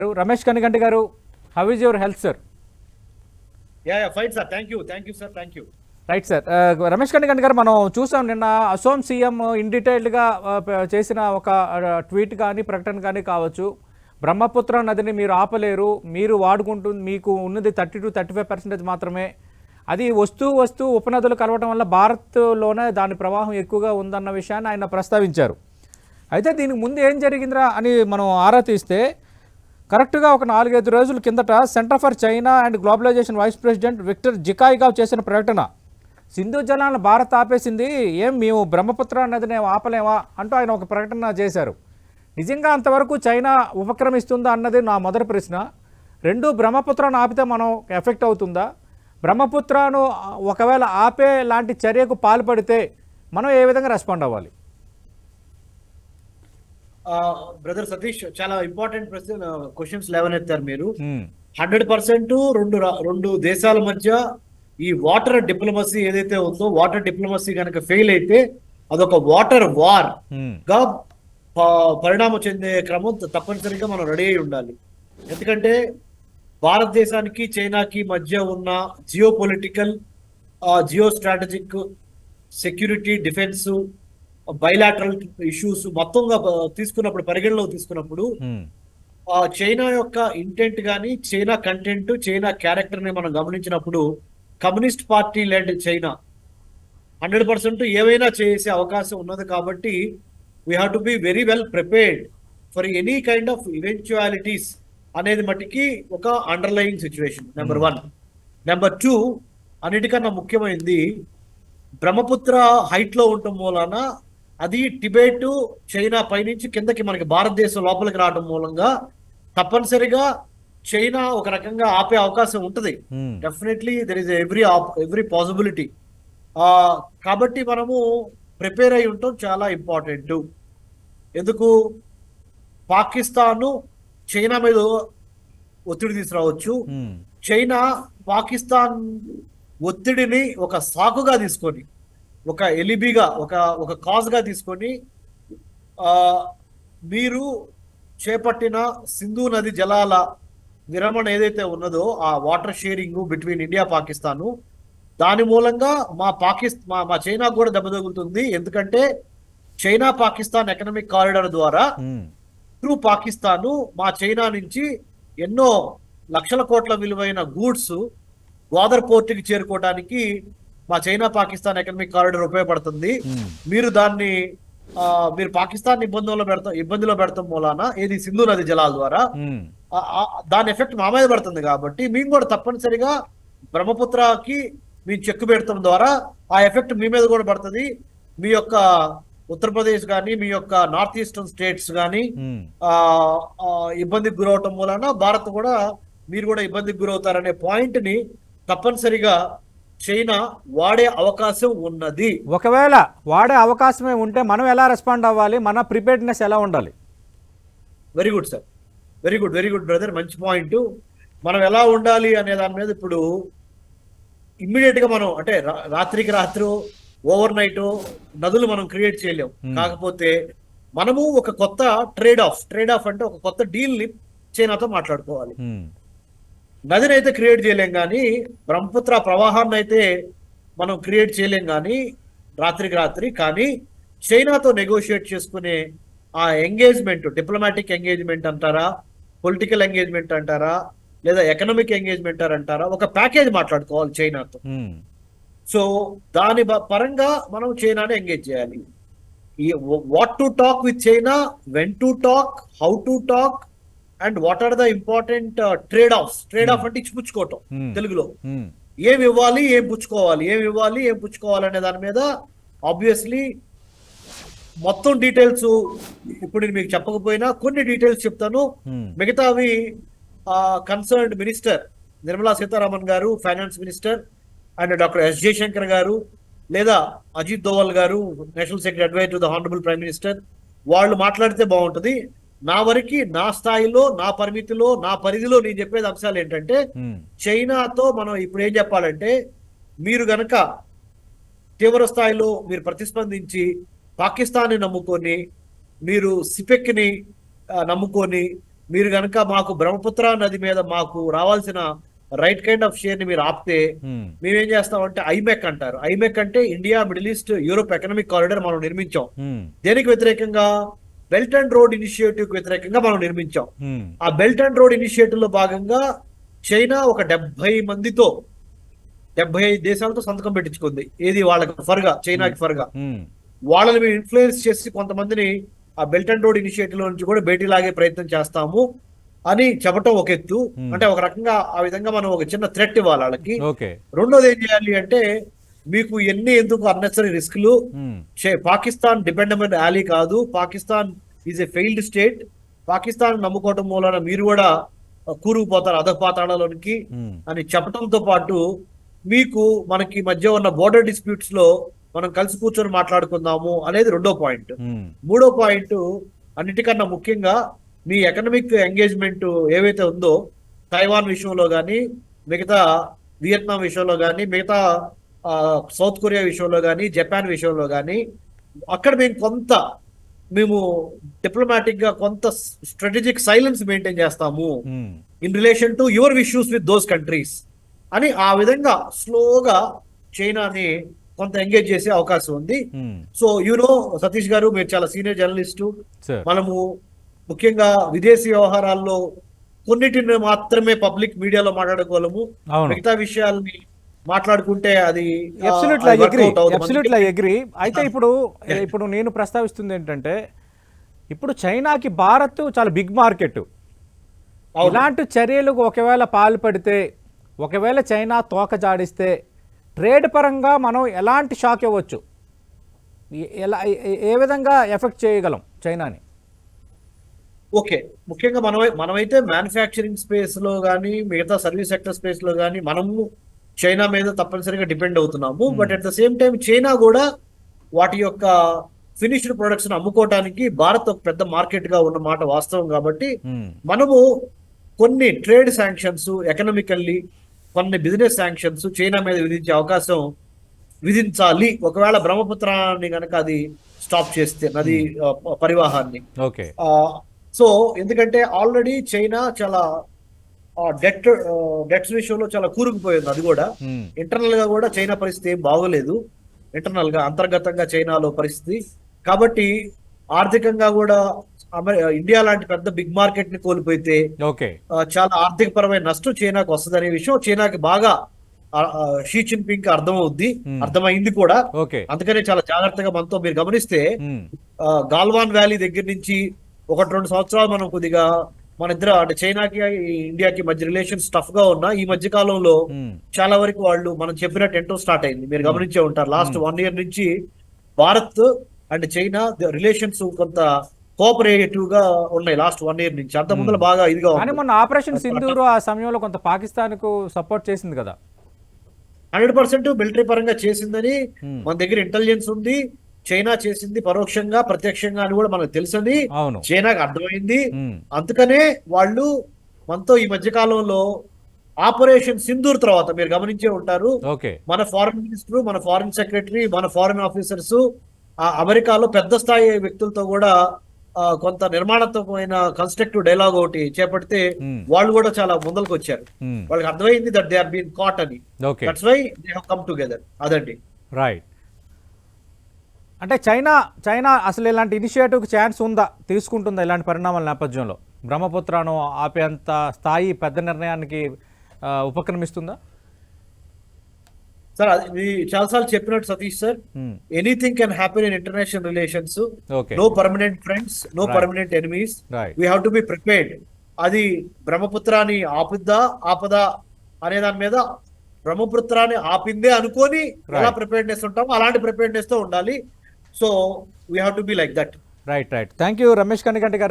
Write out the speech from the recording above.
రమేష్ కనిగంటి గారు how is your health sir yeah fine sir thank you thank you sir thank you right sir Ramesh Kaniganti గారు మనం చూసాం నిన్న Assam CM in డీటెయిల్డ్గా చేసిన ఒక ట్వీట్ కానీ ప్రకటన కానీ కావచ్చు. బ్రహ్మపుత్ర నదిని మీరు ఆపలేరు మీరు వాడుకుంటుంది మీకు ఉన్నది thirty two thirty five percentage మాత్రమే. అది వస్తూ వస్తూ ఉపనదులు కలవటం వల్ల భారత్లోనే దాని ప్రవాహం ఎక్కువగా ఉందన్న విషయాన్ని ఆయన ప్రస్తావించారు. అయితే దీనికి ముందు ఏం జరిగిందిరా అని మనం ఆరా తీస్తే కరెక్ట్గా ఒక నాలుగైదు రోజుల కిందట centre for China and globalisation vice president Victor జికాయిగావ్ చేసిన ప్రకటన. సింధు జలాలను భారత్ ఆపేసింది. ఏం మేము బ్రహ్మపుత్ర నదిని ఆపలేమా అంటూ ఆయన ఒక ప్రకటన చేశారు. నిజంగా అంతవరకు చైనా ఉపక్రమిస్తుందా అన్నది నా మొదటి ప్రశ్న. రెండు బ్రహ్మపుత్రను ఆపితే మనం ఎఫెక్ట్ అవుతుందా? బ్రహ్మపుత్రను ఒకవేళ ఆపే లాంటి చర్యకు పాల్పడితే మనం ఏ విధంగా రెస్పాండ్ అవ్వాలి? బ్రదర్ సతీష్ చాలా ఇంపార్టెంట్ ప్రశ్న క్వశ్చన్స్ లేవనెత్తారు మీరు. హండ్రెడ్ పర్సెంట్ రెండు రెండు దేశాల మధ్య ఈ వాటర్ డిప్లొమసీ ఏదైతే ఉందో వాటర్ డిప్లొమసీ కనుక ఫెయిల్ అయితే అదొక వాటర్ వార్ హ్మ్. గా పరిణామం చెందే క్రమం తప్పనిసరిగా మనం రెడీ అయి ఉండాలి ఎందుకంటే భారతదేశానికి చైనాకి మధ్య ఉన్న geo political geo strategic security defence bilateral issues మొత్తంగా తీసుకున్నప్పుడు పరిగణలోకి తీసుకున్నప్పుడు చైనా యొక్క ఇంటెంట్ కానీ చైనా కంటెంట్ చైనా క్యారెక్టర్ని మనం గమనించినప్పుడు communist party led China hundred percent ఏవైనా చేసే అవకాశం ఉన్నది కాబట్టి we have to be very well prepared for any kind of eventualities అనేది మట్టికి ఒక underlying situation number one number two అన్నిటికన్నా ముఖ్యమైనది బ్రహ్మపుత్ర హైట్లో ఉండటం మూలాన అది టిబెట్ చైనా పైనుంచి కిందకి మనకి భారతదేశం లోపలికి రావడం మూలంగా తప్పనిసరిగా చైనా ఒక రకంగా ఆపే అవకాశం ఉంటది. Definitely there is every every possibility కాబట్టి మనము ప్రిపేర్ అయి ఉండటం చాలా ఇంపార్టెంట్. ఎందుకు? పాకిస్తాన్ చైనా మీద ఒత్తిడి తీసుకురావచ్చు. హ్మ్. చైనా పాకిస్తాన్ ఒత్తిడిని ఒక సాకుగా తీసుకొని ఒక ఎలిబిగా ఒక ఒక కాజ్గా తీసుకొని ఆ, మీరు చేపట్టిన సింధు నది జలాల విరమణ ఏదైతే ఉన్నదో ఆ water sharing between India Pakistan దాని మూలంగా మా పాకిస్తాన్ మా మా చైనా కూడా దెబ్బ తగులుతుంది ఎందుకంటే చైనా పాకిస్తాన్ ఎకనామిక్ కారిడార్ ద్వారా. త్రూ పాకిస్తాన్ మా చైనా నుంచి ఎన్నో లక్షల కోట్ల విలువైన గూడ్స్ గ్వాదర్ పోర్టుకి చేరుకోవడానికి మా చైనా పాకిస్తాన్ ఎకనామిక్ కారిడార్ ఉపయోగపడుతుంది. మీరు దాన్ని మీరు పాకిస్తాన్ ఇబ్బందుల్లో పెడతాం ఇబ్బందిలో పెడతాం మూలాన ఏది సింధు నది జలాల ద్వారా దాని ఎఫెక్ట్ మా మీద పడుతుంది కాబట్టి మేము కూడా తప్పనిసరిగా బ్రహ్మపుత్రకి మేము చెక్కు పెడతాం ద్వారా ఆ ఎఫెక్ట్ మీ మీద కూడా పడుతుంది మీ యొక్క ఉత్తరప్రదేశ్ కానీ మీ యొక్క నార్త్ ఈస్టర్న్ స్టేట్స్ కానీ ఇబ్బందికి గురవటం మూలన భారత్ కూడా మీరు కూడా ఇబ్బందికి గురవుతారనే పాయింట్ని తప్పనిసరిగా చైనా వాడే అవకాశం ఉన్నది. ఒకవేళ వాడే అవకాశమే ఉంటే మనం ఎలా రెస్పాండ్ అవ్వాలి? మన ప్రిపేర్డ్నెస్ ఎలా ఉండాలి? Very good sir very good very good brother మంచి పాయింట్ మనం ఎలా ఉండాలి అనే దాని మీద ఇప్పుడు ఇమ్మీడియట్గా మనం అంటే రాత్రికి రాత్రి ఓవర్ నైట్ నదులు మనం క్రియేట్ చేయలేం. Hmm. కాకపోతే మనము ఒక కొత్త ట్రేడ్ ఆఫ్ ట్రేడ్ ఆఫ్ అంటే ఒక కొత్త డీల్ని చైనాతో మాట్లాడుకోవాలి. హ్మ్. నదిని అయితే క్రియేట్ చేయలేం కానీ బ్రహ్మపుత్ర ప్రవాహాన్ని అయితే మనం క్రియేట్ చేయలేం కానీ రాత్రికి రాత్రి కానీ చైనాతో నెగోషియేట్ చేసుకునే ఆ ఎంగేజ్మెంట్ డిప్లొమాటిక్ ఎంగేజ్మెంట్ అంటారా పొలిటికల్ ఎంగేజ్మెంట్ అంటారా లేదా ఎకనామిక్ ఎంగేజ్మెంట్ అంటారా ఒక ప్యాకేజ్ మాట్లాడుకోవాలి చైనాతో. సో దాని పరంగా మనం చైనాని ఎంగేజ్ చేయాలి ఈ what to talk with China when to talk how to talk and what are the important trade offs trade off అంటే ఇచ్చిపుచ్చుకోవటం Hmm. తెలుగులో హ్మ్. ఏం ఇవ్వాలి ఏం పుచ్చుకోవాలి ఏం ఇవ్వాలి ఏం పుచ్చుకోవాలి అనే దాని మీద ఆబ్వియస్లీ మొత్తం డీటెయిల్స్ ఇప్పుడు నేను మీకు చెప్పకపోయినా కొన్ని డీటెయిల్స్ చెప్తాను హ్మ్. మిగతావి కన్సర్న్డ్ మినిస్టర్ నిర్మలా సీతారామన్ గారు finance minister and doctor S Jaishankar గారు లేదా అజిత్ దోవల్ గారు national secretary advise to the honourable prime minister వాళ్ళు మాట్లాడితే బాగుంటుంది నా వరకు నా స్థాయిలో నా పరిమితిలో నా పరిధిలో నేను చెప్పేది అంశాలు ఏంటంటే. చైనాతో మనం ఇప్పుడు ఏం చెప్పాలంటే మీరు గనక తీవ్ర స్థాయిలో మీరు ప్రతిస్పందించి పాకిస్తాన్ని నమ్ముకొని మీరు సిపెక్ని నమ్ముకొని మీరు కనుక మాకు బ్రహ్మపుత్ర నది మీద మాకు రావాల్సిన రైట్ కైండ్ ఆఫ్ షేర్ని మీరు ఆపితే మేమేం చేస్తామంటే ఐమెక్ అంటారు. ఐమెక్ అంటే India Middle East Europe economic corridor మనం నిర్మించాం. దేనికి వ్యతిరేకంగా? బెల్ట్ అండ్ రోడ్ ఇనిషియేటివ్కి వ్యతిరేకంగా మనం నిర్మించాం. ఆ బెల్ట్ అండ్ రోడ్ ఇనిషియేటివ్లో భాగంగా చైనా ఒక డెబ్బై మందితో డెబ్బై ఐదు దేశాలతో సంతకం పెట్టించుకుంది. ఏది వాళ్ళకి ఫర్గా చైనాకి ఫర్గా? వాళ్ళని మేము ఇన్ఫ్లుయెన్స్ చేసి కొంతమందిని ఆ బెల్ట్ అండ్ రోడ్ ఇనిషియేటివ్ నుంచి కూడా భేటీ లాగే ప్రయత్నం చేస్తాము అని చెప్పటం ఒక ఎత్తు. అంటే ఒక రకంగా ఆ విధంగా మనం ఒక చిన్న థ్రెట్ ఇవ్వాలి వాళ్ళకి. ఓకే. రెండోది ఏం చేయాలి అంటే మీకు ఎన్ని ఎందుకు అన్నెసరీ రిస్క్లు చే- పాకిస్తాన్ డిపెండబుల్ ర్యాలీ కాదు. Pakistan is a failed state Pakistan నమ్ముకోవటం మూలన మీరు కూడా కూరుకుపోతారు అధపాతాళలోనికి ఉమ్, అని చెప్పడంతో పాటు మీకు మనకి మధ్య ఉన్న బోర్డర్ డిస్ప్యూట్స్లో మనం కలిసి కూర్చొని మాట్లాడుకుందాము అనేది రెండో పాయింట్. ఉమ్, మూడో పాయింట్ అన్నిటికన్నా ముఖ్యంగా మీ ఎకనమిక్ ఎంగేజ్మెంట్ ఏవైతే ఉందో తైవాన్ విషయంలో కానీ మిగతా వియత్నాం విషయంలో కానీ మిగతా సౌత్ కొరియా విషయంలో కానీ జపాన్ విషయంలో కానీ అక్కడ మేము కొంత మేము డిప్లొమాటిక్గా కొంత స్ట్రాటజిక్ సైలెన్స్ మెయింటైన్ చేస్తాము in relation to your issues with those countries అని ఆ విధంగా స్లోగా చైనాని కొంత ఎంగేజ్ చేసే అవకాశం ఉంది. సో యూనో సతీష్ గారు మీరు చాలా సీనియర్ జర్నలిస్టు మనము ముఖ్యంగా విదేశీ వ్యవహారాల్లో కొన్నిటిని మాత్రమే పబ్లిక్ మీడియాలో మాట్లాడుకోగలము. అవును. మిగతా విషయాల్ని మాట్లాడుకుంటే అది అబ్సల్యూట్లీ అగ్రి. అబ్సల్యూట్లీ అయితే ఇప్పుడు ఇప్పుడు నేను ప్రస్తావిస్తుంది ఏంటంటే ఇప్పుడు చైనాకి భారత్ చాలా బిగ్ మార్కెట్. ఇలాంటి చర్యలకు ఒకవేళ పాల్పడితే ఒకవేళ చైనా తోక జాడిస్తే ట్రేడ్ పరంగా మనం ఎలాంటి షాక్ ఇవ్వచ్చు? ఎలా ఏ- విధంగా ఎఫెక్ట్ చేయగలం చైనాని? ఓకే. ముఖ్యంగా మనం మనమైతే మ్యానుఫ్యాక్చరింగ్ స్పేస్లో కానీ మిగతా సర్వీస్ సెక్టర్ స్పేస్లో కానీ మనము చైనా మీద తప్పనిసరిగా డిపెండ్ అవుతున్నాము. But at the same time China కూడా వాటి యొక్క ఫినిష్డ్ ప్రొడక్ట్స్ అమ్ముకోవడానికి భారత్ ఒక పెద్ద మార్కెట్గా ఉన్న మాట వాస్తవం కాబట్టి ఉమ్, మనము కొన్ని ట్రేడ్ శాంక్షన్స్ ఎకనామికల్లీ కొన్ని బిజినెస్ శాంక్షన్స్ చైనా మీద విధించే అవకాశం విధించాలి. ఒకవేళ బ్రహ్మపుత్రాన్ని గనక అది స్టాప్ చేస్తే నది ఆ, పరివాహాన్ని. ఓకే. సో ఎందుకంటే ఆల్రెడీ చైనా చాలా డెట్ డెట్స్ విషయంలో చాలా కూరుకుపోయింది అది కూడా. ఇంటర్నల్గా కూడా చైనా పరిస్థితి ఏం బాగోలేదు. ఇంటర్నల్గా అంతర్గతంగా చైనాలో పరిస్థితి. కాబట్టి ఆర్థికంగా కూడా అమె ఇండియా లాంటి పెద్ద బిగ్ మార్కెట్ని ఆ, చాలా ఆర్థిక పరమైన నష్టం చైనాకు వస్తుందనే విషయం చైనాకి బాగా షీ జిన్పింగ్కి అర్థమవుద్ది. Hmm. అర్థమైంది కూడా. ఓకే. అందుకనే చాలా జాగ్రత్తగా మనతో మీరు గమనిస్తే గాల్వాన్ వ్యాలీ దగ్గర నుంచి ఒకటి రెండు సంవత్సరాలు మనం కొద్దిగా మన ఇద్దరు అంటే చైనాకి ఇండియాకి మధ్య రిలేషన్స్ టఫ్గా ఉన్నా ఈ మధ్య కాలంలో చాలా వరకు వాళ్ళు మనం చెప్పినట్టు ఎంతో స్టార్ట్ అయింది. మీరు గమనించే ఉంటారు. లాస్ట్ వన్ ఇయర్ నుంచి భారత్ అండ్ చైనా రిలేషన్స్ కొంత కోఆపరేటివ్గా ఉన్నాయి లాస్ట్ వన్ ఇయర్ నుంచి. అంత ముందర బాగా ఇదిగా కానీ మొన్న ఆపరేషన్ సింధూరు ఆ సమయంలో కొంత పాకిస్తాన్కు సపోర్ట్ చేసింది కదా. హండ్రెడ్ పర్సెంట్ మిలిటరీ పరంగా చేసిందని. మన దగ్గర ఇంటెలిజెన్స్ ఉంది. చైనా చేసింది పరోక్షంగా ప్రత్యక్షంగా అని కూడా మనకు తెలుసని చైనాకు అర్థమైంది. అందుకనే వాళ్ళు మనతో ఈ మధ్య కాలంలో ఆపరేషన్ సింధూర్ తర్వాత మీరు గమనించే ఉంటారు. మన ఫారెన్ మినిస్టర్ మన ఫారెన్ సెక్రటరీ మన ఫారెన్ ఆఫీసర్స్ ఆ అమెరికాలో పెద్ద స్థాయి వ్యక్తులతో కూడా కొంత నిర్మాణాత్మకమైన కన్స్ట్రక్టివ్ డైలాగ్ ఒకటి చేపడితే. వాళ్ళు కూడా చాలా ముందరకు వచ్చారు వాళ్ళకి అర్థమైంది that they are been caught అని. That's why they come together అదండి. రైట్ అంటే చైనా చైనా అసలు ఇలాంటి ఇనిషియేటివ్కి ఛాన్స్ ఉందా? తీసుకుంటుందా ఇలాంటి పరిణామాల నేపథ్యంలో? బ్రహ్మపుత్రను ఆపేంత స్థాయి పెద్ద నిర్ణయానికి ఉపక్రమిస్తుందా? సార్ అది మీ చాలాసార్లు చెప్పినట్టు Satish sir anything can happen in international relations no permanent friends no. Permanent enemies we have to be prepared అది బ్రహ్మపుత్రాన్ని ఆపుద్దా ఆపదా అనే దాని మీద బ్రహ్మపుత్రాన్ని ఆపిందే అనుకొని ఎలా. ప్రిపేర్నెస్ ఉంటామో అలాంటి ప్రిపేర్నెస్తో ఉండాలి. So we have to be like that right right thank you Ramesh Kaniganti గారు